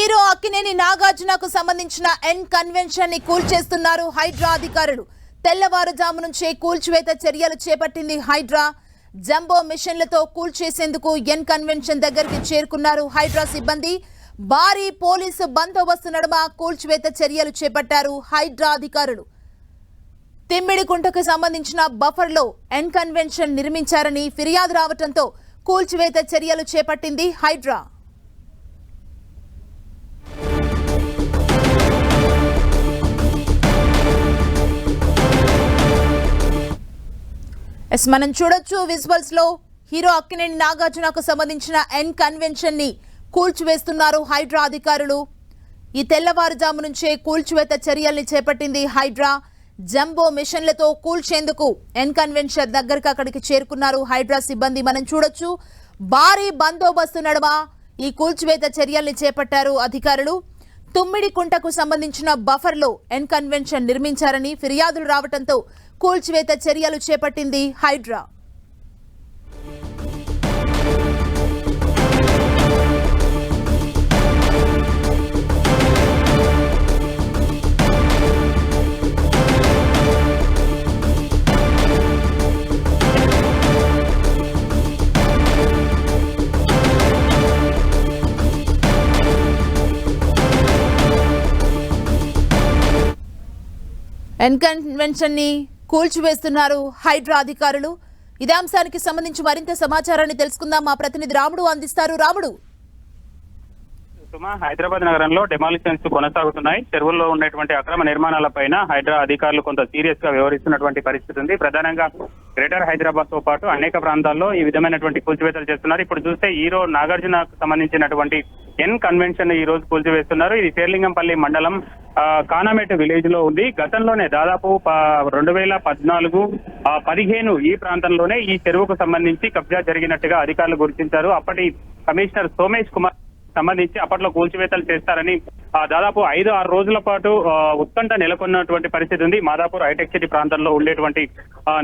Hero Akkineni నాగార్జునకు సంబంధించిన ఎన్ కన్వెన్షన్ని కూల్చేస్తున్నారు హైడ్రా అధికారులు. తెల్లవారుజాము నుంచే కూల్చివేత చర్యలు చేపట్టింది హైడ్రా. జంబో మిషన్లతో కూల్చేసేందుకు ఎన్ కన్వెన్షన్ దగ్గరికి చేరుకున్నారు హైడ్రా సిబ్బంది. భారీ పోలీసు బందోబస్తు నడుమ కూల్చివేత చర్యలు చేపట్టారు హైడ్రా అధికారులు. తిమ్మిడికుంటకు సంబంధించిన బఫర్లో ఎన్ కన్వెన్షన్ నిర్మించారని ఫిర్యాదు రావడంతో కూల్చివేత చర్యలు చేపట్టింది హైడ్రా. ఎస్ మనం చూడొచ్చు విజువల్స్లో హీరో అక్కినేని నాగార్జునకు సంబంధించిన ఎన్ కన్వెన్షన్ని కూల్చివేస్తున్నారు హైడ్రా అధికారులు. ఈ తెల్లవారుజాము నుంచే కూల్చివేత చర్యల్ని చేపట్టింది హైడ్రా. జంబో మిషన్లతో కూల్చేందుకు ఎన్ కన్వెన్షన్ దగ్గరకు అక్కడికి చేరుకున్నారు హైడ్రా సిబ్బంది. మనం చూడొచ్చు భారీ బందోబస్తు నడుమ ఈ కూల్చివేత చర్యల్ని చేపట్టారు అధికారులు. తుమ్మిడి కుంటకు సంబంధించిన బఫర్లో ఎన్ కన్వెన్షన్ నిర్మించారని ఫిర్యాదులు రావడంతో కూల్చివేత చర్యలు చేపట్టింది హైడ్రా. ఎన్కన్వెన్షన్ని ని కూల్చివేస్తున్నారు హైడ్రా అధికారులు. ఇదే అంశానికి సంబంధించి మరింత సమాచారాన్ని తెలుసుకుందాం. మా ప్రతినిధి రాముడు అందిస్తారు. రాముడు. సుమా హైదరాబాద్ నగరంలో డెమాలిషన్స్ కొనసాగుతున్నాయి. చెరువుల్లో ఉన్నటువంటి అక్రమ నిర్మాణాల పైన హైడ్రా అధికారులు కొంత సీరియస్గా వ్యవహరిస్తున్నటువంటి పరిస్థితి ఉంది. ప్రధానంగా గ్రేటర్ హైదరాబాద్తో పాటు అనేక ప్రాంతాల్లో ఈ విధమైనటువంటి కూల్చివేతలు చేస్తున్నారు. ఇప్పుడు చూస్తే ఈరో నాగార్జునకు సంబంధించినటువంటి ఎన్ కన్వెన్షన్ ఈ రోజు కూల్చివేస్తున్నారు. ఇది శేర్లింగంపల్లి మండలం ఆ, కానామేట విలేజ్లో ఉంది. గతంలోనే దాదాపు రెండు వేల పద్నాలుగు పదిహేను ఈ ప్రాంతంలోనే ఈ చెరువుకు సంబంధించి కబ్జా జరిగినట్టుగా అధికారులు గుర్తించారు. అప్పటి కమిషనర్ సోమేష్ కుమార్ సంబంధించి అప్పట్లో కూల్చివేతలు చేస్తారని ఆ, దాదాపు ఐదు ఆరు రోజుల పాటు ఉత్కంఠ నెలకొన్నటువంటి పరిస్థితి ఉంది. మాదాపూర్ హైటెక్ సిటీ ప్రాంతంలో ఉండేటువంటి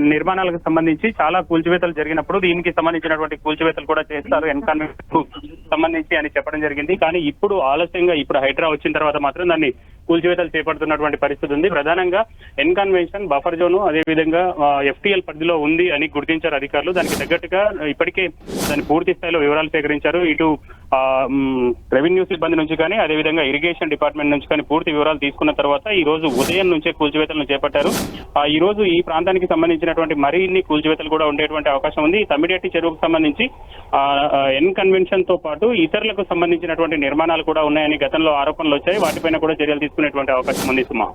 నిర్మాణాలకు సంబంధించి చాలా కూల్చివేతలు జరిగినప్పుడు దీనికి సంబంధించినటువంటి కూల్చివేతలు కూడా చేస్తారు. ఎన్కాన్వెంట్ సంబంధించి అని చెప్పడం జరిగింది. కానీ ఇప్పుడు ఆలస్యంగా ఇప్పుడు హైడ్రా వచ్చిన తర్వాత మాత్రం దాన్ని కూల్చివేతలు చేపడుతున్నటువంటి పరిస్థితి ఉంది. ప్రధానంగా ఎన్కాన్వెన్షన్ బఫర్ జోన్ అదేవిధంగా ఎఫ్టీఎల్ పరిధిలో ఉంది అని గుర్తించారు అధికారులు. దానికి తగ్గట్టుగా ఇప్పటికే దాని పూర్తి స్థాయిలో వివరాలు సేకరించారు. ఇటు రెవెన్యూ సిబ్బంది నుంచి కానీ అదేవిధంగా ఇరిగేషన్ డిపార్ట్మెంట్ నుంచి కానీ పూర్తి వివరాలు తీసుకున్న తర్వాత ఈ రోజు ఉదయం నుంచే కూల్చివేతలను చేపట్టారు. ఆ, ఈ రోజు ఈ ప్రాంతానికి సంబంధించినటువంటి మరిన్ని కూల్చివేతలు కూడా ఉండేటువంటి అవకాశం ఉంది. తమిడేటి చెరువుకు సంబంధించి ఎన్ కన్వెన్షన్తో పాటు ఇతరులకు సంబంధించినటువంటి నిర్మాణాలు కూడా ఉన్నాయని గతంలో ఆరోపణలు వచ్చాయి. వాటిపైన కూడా చర్యలు తీసుకునేటువంటి అవకాశం ఉంది సుమా.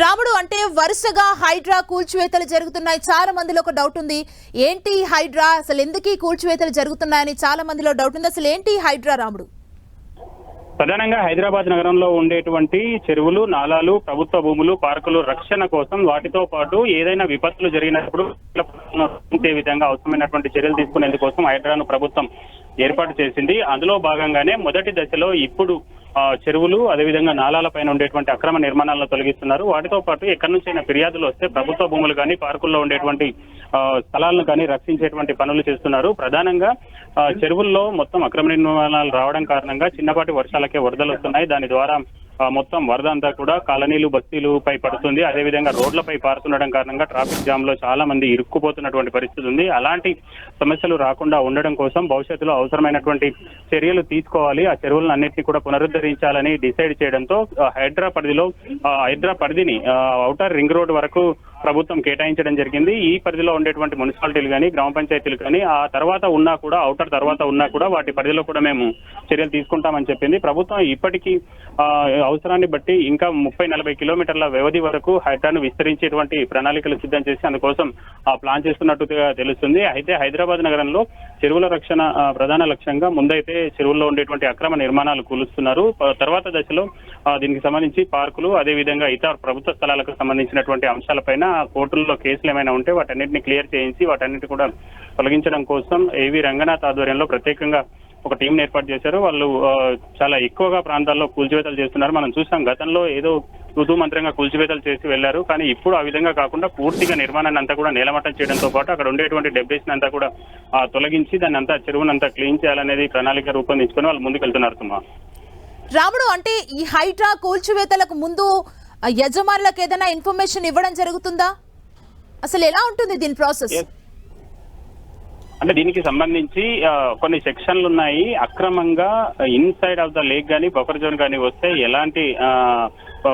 రాముడు అంటే వరుసగా హైడ్రా కూల్చివేతలు జరుగుతున్నాయి. చాలా మందిలో ఒక డౌట్ ఉంది. ఏంటి హైడ్రా? అసలు ఎందుకు కూల్చివేతలు జరుగుతున్నాయని చాలా మందిలో డౌట్ ఉంది. అసలు ఏంటి హైడ్రా రాముడు? ప్రధానంగా హైదరాబాద్ నగరంలో ఉండేటువంటి చెరువులు నాలాలు ప్రభుత్వ భూములు పార్కులు రక్షణ కోసం వాటితో పాటు ఏదైనా విపత్తులు జరిగినప్పుడు విధంగా అవసరమైనటువంటి చర్యలు తీసుకునేందుకోసం హైడ్రాను ప్రభుత్వం ఏర్పాటు చేసింది. అందులో భాగంగానే మొదటి దశలో ఇప్పుడు చెరువులు అదేవిధంగా నాలాల పైన ఉండేటువంటి అక్రమ నిర్మాణాలను తొలగిస్తున్నారు. వాటితో పాటు ఎక్కడి నుంచైనా ఫిర్యాదులు వస్తే ప్రభుత్వ భూములు కానీ పార్కుల్లో ఉండేటువంటి ఆ, స్థలాలను కానీ రక్షించేటువంటి పనులు చేస్తున్నారు. ప్రధానంగా చెరువుల్లో మొత్తం అక్రమ నిర్మాణాలు రావడం కారణంగా చిన్నపాటి వర్షాలకే వరదలు వస్తున్నాయి. దాని ద్వారా మొత్తం వరద అంతా కూడా కాలనీలు బస్తీలు పై పడుతుంది. అదేవిధంగా రోడ్లపై పారుతుండడం కారణంగా ట్రాఫిక్ జామ్లో చాలా మంది ఇరుక్కుపోతున్నటువంటి పరిస్థితి ఉంది. అలాంటి సమస్యలు రాకుండా ఉండడం కోసం భవిష్యత్తులో అవసరమైనటువంటి చర్యలు తీసుకోవాలి. ఆ చెరువులను అన్నింటినీ కూడా పునరుద్ధరించాలని డిసైడ్ చేయడంతో ఆ, హైడ్రా పరిధిలో ఆ, హైడ్రా పరిధిని ఔటర్ రింగ్ రోడ్ వరకు ప్రభుత్వం కేటాయించడం జరిగింది. ఈ పరిధిలో ఉండేటువంటి మున్సిపాలిటీలు కానీ గ్రామ పంచాయతీలు కానీ ఆ తర్వాత ఉన్నా కూడా అవుటర్ తర్వాత ఉన్నా కూడా వాటి పరిధిలో కూడా మేము చర్యలు తీసుకుంటామని చెప్పింది. ప్రభుత్వం ఇప్పటికీ అవసరాన్ని బట్టి ఇంకా ముప్పై నలభై కిలోమీటర్ల వ్యవధి వరకు హైడ్రాను విస్తరించేటువంటి ప్రణాళికలు సిద్ధం చేసి అందుకోసం ఆ ప్లాన్ చేస్తున్నట్టుగా తెలుస్తుంది. అయితే హైదరాబాద్ నగరంలో చెరువుల రక్షణ ప్రధాన లక్ష్యంగా ముందైతే చెరువుల్లో ఉండేటువంటి అక్రమ నిర్మాణాలు కూలుస్తున్నారు. తర్వాత దశలో దీనికి సంబంధించి పార్కులు అదేవిధంగా ఇతర ప్రభుత్వ స్థలాలకు సంబంధించినటువంటి అంశాలపైన కోర్టుల్లో కేసులు ఏమైనా ఉంటే వాటన్నిటిని క్లియర్ చేయించి వాటన్నిటి కూడా తొలగించడం కోసం ఏవి రంగనాథ్ ఆధ్వర్యంలో ప్రత్యేకంగా ఒక టీం ఏర్పాటు చేశారు. వాళ్ళు చాలా ఎక్కువగా ప్రాంతాల్లో కూల్చివేతలు చేస్తున్నారు. మనం చూసాం గతంలో ఏదో ఋతు మంత్రంగా కూల్చివేతలు చేసి వెళ్ళారు కానీ ఇప్పుడు ఆ విధంగా కాకుండా పూర్తిగా నిర్మాణాన్ని అంతా కూడా నేలమట్టం చేయడంతో పాటు అక్కడ ఉండేటువంటి డెబ్బేస్ అంతా కూడా తొలగించి దాన్ని అంతా చెరువునంతా క్లీన్ చేయాలనేది ప్రణాళిక రూపొందించుకొని వాళ్ళు ముందుకెళ్తున్నారు సుమా. రాముడు అంటే ఈ హైడ్రా కూల్చివేతలకు ముందు యజమానులకు ఏదైనా ఇన్ఫర్మేషన్ ఇవ్వడం జరుగుతుందా? అసలు ఎలా ఉంటుంది దీని ప్రాసెస్? అంటే దీనికి సంబంధించి కొన్ని సెక్షన్లు ఉన్నాయి. అక్రమంగా ఇన్సైడ్ ఆఫ్ ద లేక్ కానీ బఫర్ జోన్ కానీ వస్తే ఎలాంటి ఆ,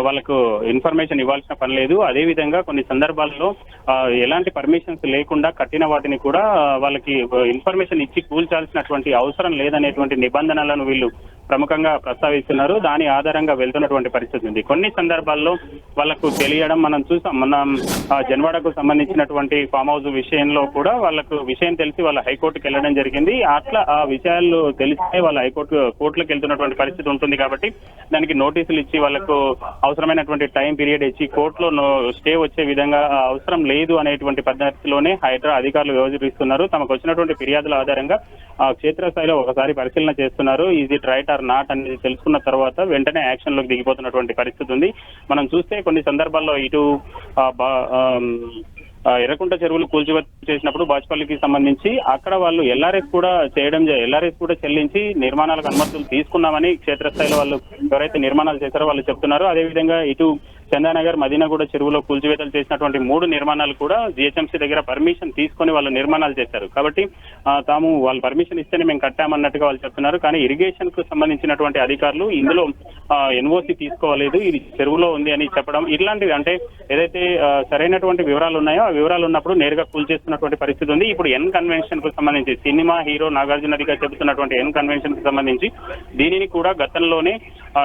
వాళ్ళకు ఇన్ఫర్మేషన్ ఇవ్వాల్సిన పని లేదు. అదే విధంగా కొన్ని సందర్భాల్లో ఎలాంటి పర్మిషన్స్ లేకుండా కట్టిన వాటిని కూడా వాళ్ళకి ఇన్ఫర్మేషన్ ఇచ్చి కూల్చాల్సినటువంటి అవసరం లేదనేటువంటి నిబంధనలను వీళ్ళు ప్రముఖంగా ప్రస్తావిస్తున్నారు. దాని ఆధారంగా వెళ్తున్నటువంటి పరిస్థితి ఉంది. కొన్ని సందర్భాల్లో వాళ్ళకు తెలియడం మనం చూసాం. మనం జన్వాడకు సంబంధించినటువంటి ఫామ్ హౌస్ విషయంలో కూడా వాళ్ళకు విషయం తెలిసి వాళ్ళ హైకోర్టుకి వెళ్ళడం జరిగింది. అట్లా ఆ విషయాలు తెలిస్తే వాళ్ళ హైకోర్టు కోర్టులకు వెళ్తున్నటువంటి పరిస్థితి ఉంటుంది కాబట్టి దానికి నోటీసులు ఇచ్చి వాళ్ళకు అవసరమైనటువంటి టైం పీరియడ్ ఇచ్చి కోర్టులో స్టే వచ్చే విధంగా అవసరం లేదు అనేటువంటి పద్ధతిలోనే హైడ్రా అధికారులు వ్యవహరిస్తున్నారు. తమకు వచ్చినటువంటి ఫిర్యాదుల ఆధారంగా ఆ క్షేత్రస్థాయిలో ఒకసారి పరిశీలన చేస్తున్నారు. ఇది రైట్ ఆర్ నాట్ అనేది తెలుసుకున్న తర్వాత వెంటనే యాక్షన్లోకి దిగిపోతున్నటువంటి పరిస్థితి ఉంది. మనం చూస్తే కొన్ని సందర్భాల్లో ఇటు ఎర్రకుంట చెరువులు కూల్చివేత చేసినప్పుడు బాజ్పల్లికి సంబంధించి అక్కడ వాళ్ళు ఎల్ఆర్ఎస్ కూడా చేయడం ఎల్ఆర్ఎస్ కూడా చెల్లించి నిర్మాణాలకు అనుమతులు తీసుకున్నామని క్షేత్రస్థాయిలో వాళ్ళు ఎవరైతే నిర్మాణాలు చేశారో వాళ్ళు చెప్తున్నారు. అదేవిధంగా ఇటు చందానగర్ మదీనాగూడ చెరువులో కూల్చివేతలు చేసినటువంటి మూడు నిర్మాణాలు కూడా జిహెచ్ఎంసీ దగ్గర పర్మిషన్ తీసుకొని వాళ్ళు నిర్మాణాలు చేశారు. కాబట్టి తాము వాళ్ళు పర్మిషన్ ఇస్తేనే మేము కట్టామన్నట్టుగా వాళ్ళు చెప్తున్నారు. కానీ ఇరిగేషన్కు సంబంధించినటువంటి అధికారులు ఇందులో ఎన్ఓసి తీసుకోలేదు. ఇది చెరువులో ఉంది అని చెప్పడం ఇట్లాంటివి అంటే ఏదైతే సరైనటువంటి వివరాలు ఉన్నాయో ఆ వివరాలు ఉన్నప్పుడు నేరుగా కూల్చేస్తున్నటువంటి పరిస్థితి ఉంది. ఇప్పుడు ఎన్ కన్వెన్షన్కు సంబంధించి సినిమా హీరో నాగార్జున గారు చెబుతున్నటువంటి ఎన్ కన్వెన్షన్కు సంబంధించి దీనిని కూడా గతంలోనే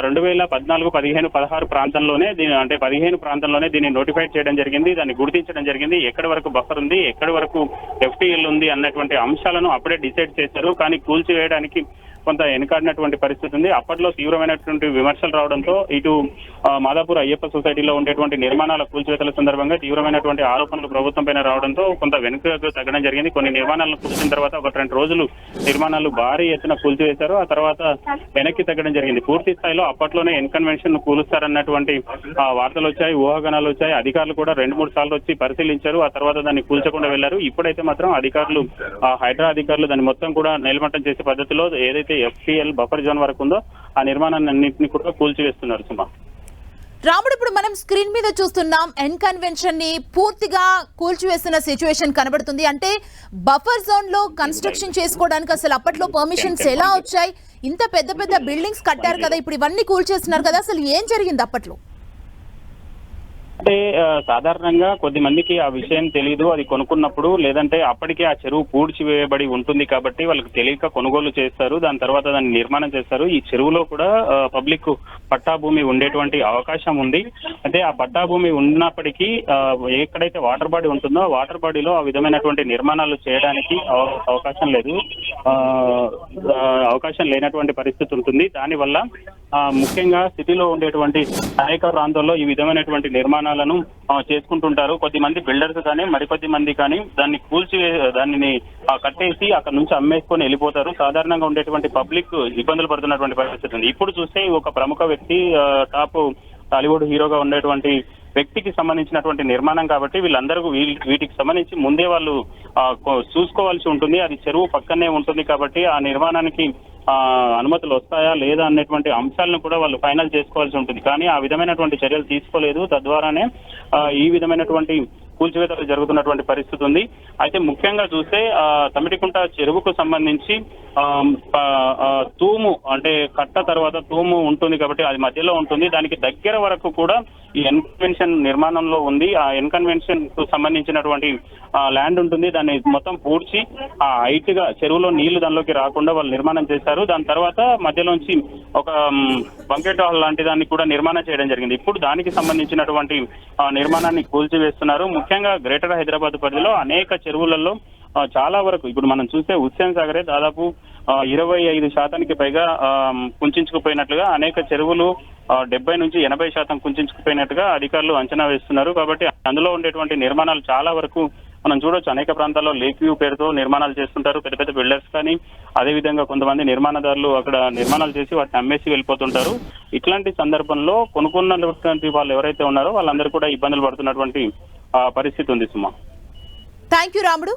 రెండు వేల పద్నాలుగు పదిహేను పదహారు ప్రాంతంలోనే దీని అంటే పదిహేను ప్రాంతంలోనే దీన్ని నోటిఫై చేయడం జరిగింది. దాన్ని గుర్తించడం జరిగింది. ఎక్కడి వరకు బఫర్ ఉంది? ఎక్కడి వరకు ఎఫ్టీఎల్ ఉంది? అన్నటువంటి అంశాలను అప్పుడే డిసైడ్ చేశారు. కానీ కూల్చివేయడానికి కొంత వెనుకాడినటువంటి పరిస్థితి ఉంది. అప్పట్లో తీవ్రమైనటువంటి విమర్శలు రావడంతో ఇటు మాదాపూర్ అయ్యప్ప సొసైటీలో ఉండేటువంటి నిర్మాణాల కూల్చివేతల సందర్భంగా తీవ్రమైనటువంటి ఆరోపణలు ప్రభుత్వం పైన రావడంతో కొంత వెనుకకు తగ్గడం జరిగింది. కొన్ని నిర్మాణాలను కూల్చిన తర్వాత ఒక రెండు రోజులు నిర్మాణాలు భారీ ఎత్తున కూల్చివేశారు. ఆ తర్వాత వెనక్కి తగ్గడం జరిగింది. పూర్తి స్థాయిలో అప్పట్లోనే ఎన్కన్వెన్షన్ కూలుస్తారన్నటువంటి ఆ, వార్తలు వచ్చాయి ఊహాగానాలు వచ్చాయి. అధికారులు కూడా రెండు మూడు సార్లు వచ్చి పరిశీలించారు. ఆ తర్వాత దాన్ని కూల్చకుండా వెళ్ళారు ఇప్పుడైతే మాత్రం అధికారులు హైడ్రా అధికారులు దాన్ని మొత్తం కూడా నిలమట్టం చేసే పద్ధతిలో ఏదైతే ఎఫ్టీఎల్ బఫర్ జోన్ వరకు ఉందో ఆ నిర్మాణాన్ని అన్నింటినీ కూడా కూల్చివేస్తున్నారు సుమా. రాముడు ఇప్పుడు మనం స్క్రీన్ మీద చూస్తున్నాం ఎన్ కన్వెన్షన్ని పూర్తిగా కూల్చివేస్తున్న సిచ్యువేషన్ కనబడుతుంది. అంటే బఫర్ జోన్లో కన్స్ట్రక్షన్ చేసుకోవడానికి అసలు అప్పట్లో పర్మిషన్స్ ఎలా వచ్చాయి? ఇంత పెద్ద పెద్ద బిల్డింగ్స్ కట్టారు కదా ఇప్పుడు ఇవన్నీ కూల్చేస్తున్నారు కదా అసలు ఏం జరిగింది అప్పట్లో? అంటే సాధారణంగా కొద్ది మందికి ఆ విషయం తెలియదు అది కొనుక్కున్నప్పుడు లేదంటే అప్పటికే ఆ చెరువు పూడ్చివేయబడి ఉంటుంది కాబట్టి వాళ్ళకి తెలియక కొనుగోలు చేస్తారు దాని తర్వాత దాన్ని నిర్మాణం చేస్తారు. ఈ చెరువులో కూడా పబ్లిక్ పట్టా భూమి ఉండేటువంటి అవకాశం ఉంది. అంటే ఆ పట్టా భూమి ఉన్నప్పటికీ ఎక్కడైతే వాటర్ బాడీ ఉంటుందో వాటర్ బాడీలో ఆ విధమైనటువంటి నిర్మాణాలు చేయడానికి అవకాశం లేదు. ఆ, అవకాశం లేనటువంటి పరిస్థితి ఉంటుంది. దానివల్ల ఆ, ముఖ్యంగా సిటీలో ఉండేటువంటి అనేక ప్రాంతాల్లో ఈ విధమైనటువంటి నిర్మాణాలను చేసుకుంటుంటారు. కొద్దిమంది బిల్డర్స్ కానీ మరికొద్ది మంది కానీ దాన్ని కూల్చి దానిని కట్టేసి అక్కడ నుంచి అమ్మేసుకొని వెళ్ళిపోతారు. సాధారణంగా ఉండేటువంటి పబ్లిక్ ఇబ్బందులు పడుతున్నటువంటి పరిస్థితి ఉంది. ఇప్పుడు చూస్తే ఒక ప్రముఖ వ్యక్తి టాప్ టాలీవుడ్ హీరోగా ఉండేటువంటి వ్యక్తికి సంబంధించినటువంటి నిర్మాణం కాబట్టి వీళ్ళందరూ వీటికి సంబంధించి ముందే వాళ్ళు చూసుకోవాల్సి ఉంటుంది. అది చెరువు పక్కనే ఉంటుంది కాబట్టి ఆ నిర్మాణానికి అనుమతులు వస్తాయా లేదా అనేటువంటి అంశాలను కూడా వాళ్ళు ఫైనల్ చేసుకోవాల్సి ఉంటుంది. కానీ ఆ విధమైనటువంటి చర్యలు తీసుకోలేదు. తద్వారానే ఈ విధమైనటువంటి కూల్చివేతలు జరుగుతున్నటువంటి పరిస్థితి ఉంది. అయితే ముఖ్యంగా చూస్తే తమిడికుంట తమిటికుంట చెరువుకు సంబంధించి తూము అంటే కట్ట తర్వాత తూము ఉంటుంది కాబట్టి అది మధ్యలో ఉంటుంది. దానికి దగ్గర వరకు కూడా ఈ ఎన్కన్వెన్షన్ నిర్మాణంలో ఉంది. ఆ ఎన్కన్వెన్షన్కు సంబంధించినటువంటి ల్యాండ్ ఉంటుంది. దాన్ని మొత్తం పూడ్చి ఆ హైట్గా చెరువులో నీళ్ళు దానిలోకి రాకుండా వాళ్ళు నిర్మాణం చేశారు. దాని తర్వాత మధ్యలోంచి ఒక బంకెట్ హాల్ లాంటి దాన్ని కూడా నిర్మాణం చేయడం జరిగింది. ఇప్పుడు దానికి సంబంధించినటువంటి నిర్మాణాన్ని కూల్చివేస్తున్నారు. ముఖ్యంగా గ్రేటర్ హైదరాబాద్ పరిధిలో అనేక చెరువులలో చాలా వరకు ఇప్పుడు మనం చూస్తే హుస్సేన్ సాగరే దాదాపు ఇరవై ఐదు శాతానికి పైగా కుంచుకుపోయినట్లుగా అనేక చెరువులు డెబ్బై నుంచి ఎనభై శాతం కుంచుకుపోయినట్టుగా అధికారులు అంచనా వేస్తున్నారు. కాబట్టి అందులో ఉండేటువంటి నిర్మాణాలు చాలా వరకు మనం చూడొచ్చు. అనేక ప్రాంతాల్లో లేక్ వ్యూ పేరుతో నిర్మాణాలు చేస్తుంటారు. పెద్ద పెద్ద బిల్డర్స్ కానీ అదే విధంగా కొంతమంది నిర్మాణదారులు అక్కడ నిర్మాణాలు చేసి వాటిని అమ్మేసి వెళ్ళిపోతుంటారు. ఇట్లాంటి సందర్భంలో కొనుక్కున్నటువంటి వాళ్ళు ఎవరైతే ఉన్నారో వాళ్ళందరూ కూడా ఇబ్బందులు పడుతున్నటువంటి పరిస్థితి ఉంది సుమా. థ్యాంక్ యూ రాముడు